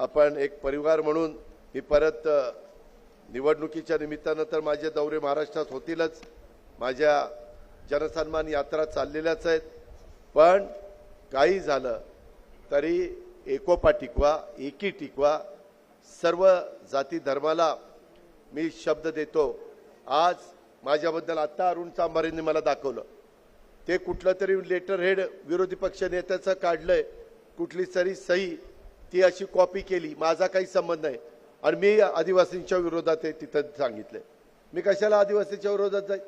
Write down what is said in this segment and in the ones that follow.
आपण एक परिवार म्हणून मी परत निवडणुकीच्या निमित्तानं तर माझे दौरे महाराष्ट्रात होतीलच. माझ्या जनसन्मान यात्रा चाललेल्याच आहेत. पण काही झालं तरी एकोपा टिकवा एकी टिकवा. सर्व जाती धर्माला मी शब्द देतो. आज माझ्याबद्दल आत्ता अरुण चांभारेंनी मला दाखवलं. ते कुठलं तरी लेटर हेड विरोधी पक्ष नेत्याचं काढलंय. कुठली तरी सही ती अशी कॉपी केली. माझा काही संबंध नाही. आणि मी आदिवासींच्या विरोधात आहे तिथं सांगितलं मी कशाला आदिवासीच्या विरोधात जाईल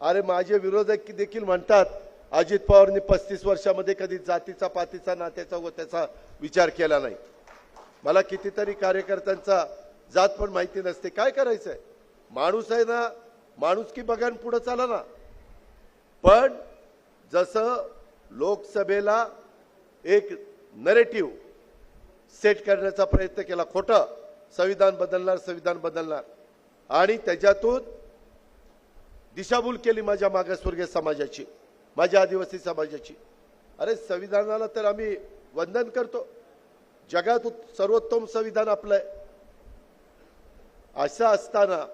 अरे माझे विरोधक देखील म्हणतात अजित पवारनी पस्तीस वर्षामध्ये कधी जातीचा पातीचा नात्याचा व त्याचा विचार केला नाही. मला कितीतरी कार्यकर्त्यांचा जात पण माहिती नसते. काय करायचंय? माणूस आहे ना माणूस की बघान पुढे चाला ना. पण जसं लोकसभेला एक नरेटिव्ह सेट करण्याचा प्रयत्न केला. खोटं. संविधान बदलणार संविधान बदलणार. आणि त्याच्यातून दिशाभूल केली माझ्या मागासवर्गीय समाजाची माझ्या आदिवासी समाजाची. अरे संविधानाला तर आम्ही वंदन करतो. जगात सर्वोत्तम संविधान आपलं आहे असं असताना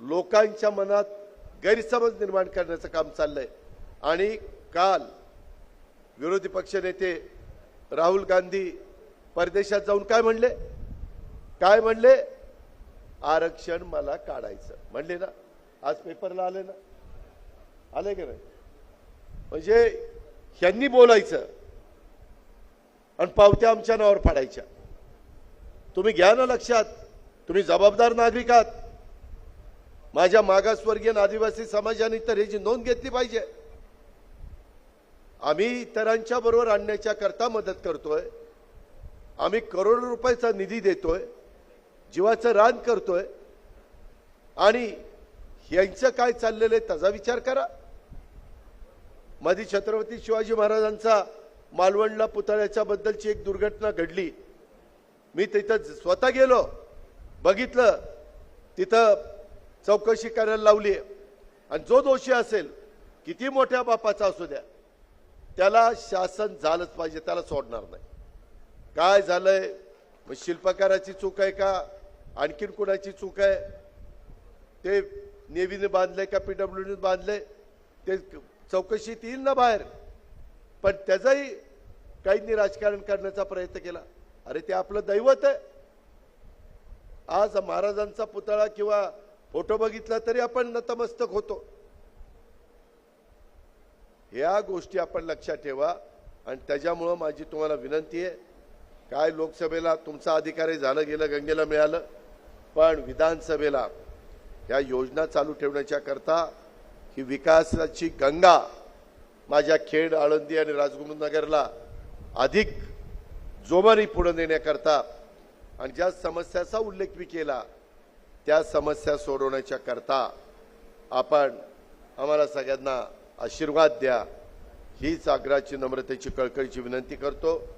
लोकांच्या मनात गैरसमज निर्माण करण्याचं काम चाललंय. आणि काल विरोधी पक्षनेते राहुल गांधी परदेशात जाऊन काय म्हणले? काय म्हणले? आरक्षण मला काढायचं. म्हणले ना? आज पेपरला आले ना? आले की नाही? म्हणजे ह्यांनी बोलायचं आणि पावत्या आमच्या नावावर फाडायच्या. तुम्ही घ्या ना लक्षात. तुम्ही जबाबदार नागरिक आहात. माझ्या मागासवर्गीय आदिवासी समाजाने तर ह्याची नोंद घेतली पाहिजे. आम्ही इतरांच्या बरोबर आणण्याच्या करता मदत करतोय. आम्ही करोडो रुपयाचा निधी देतोय. जीवाचं रान करतोय. आणि यांचं काय चाललेलं आहे त्याचा विचार करा. माझी छत्रपती शिवाजी महाराजांचा मालवणला पुतळ्याच्या बद्दलची एक दुर्घटना घडली. मी तिथं स्वतः गेलो. बघितलं. तिथं चौकशी करायला लावली आणि जो दोषी असेल किती मोठ्या बापाचा असू द्या. त्याला शासन झालंच पाहिजे त्याला सोडणार नाही. काय झालंय? मग शिल्पकाराची चूक आहे का? आणखीन कुणाची चूक आहे? ते नेव्हीने बांधले का? पीडब्ल्यूडीने बांधले ते चौकशीत येईल ना बाहेर? पण त्याचाही काहींनी राजकारण करण्याचा प्रयत्न केला. अरे ते आपलं दैवत आहे. आज महाराजांचा पुतळा किंवा फोटो बघितला तरी आपण नतमस्तक होतो. या गोष्टी आपण लक्षात ठेवा. आणि त्याच्यामुळं माझी तुम्हाला विनंती आहे काय लोकसभेला तुमचा अधिकारी झालं गेलं गंगेला मिळालं पण विधानसभेला या योजना चालू ठेवण्याच्या करता ही विकासाची गंगा माझ्या खेड आळंदी आणि राजगुरुनगरला अधिक जोमाने पुढे नेण्याकरता आणि ज्या समस्याचा उल्लेख मी केला त्या समस्या सोडवण्याच्या करता आपण आम्हाला सगळ्यांना आशीर्वाद द्या. हीच आग्राची नम्रतेची कळकळीची विनंती करतो.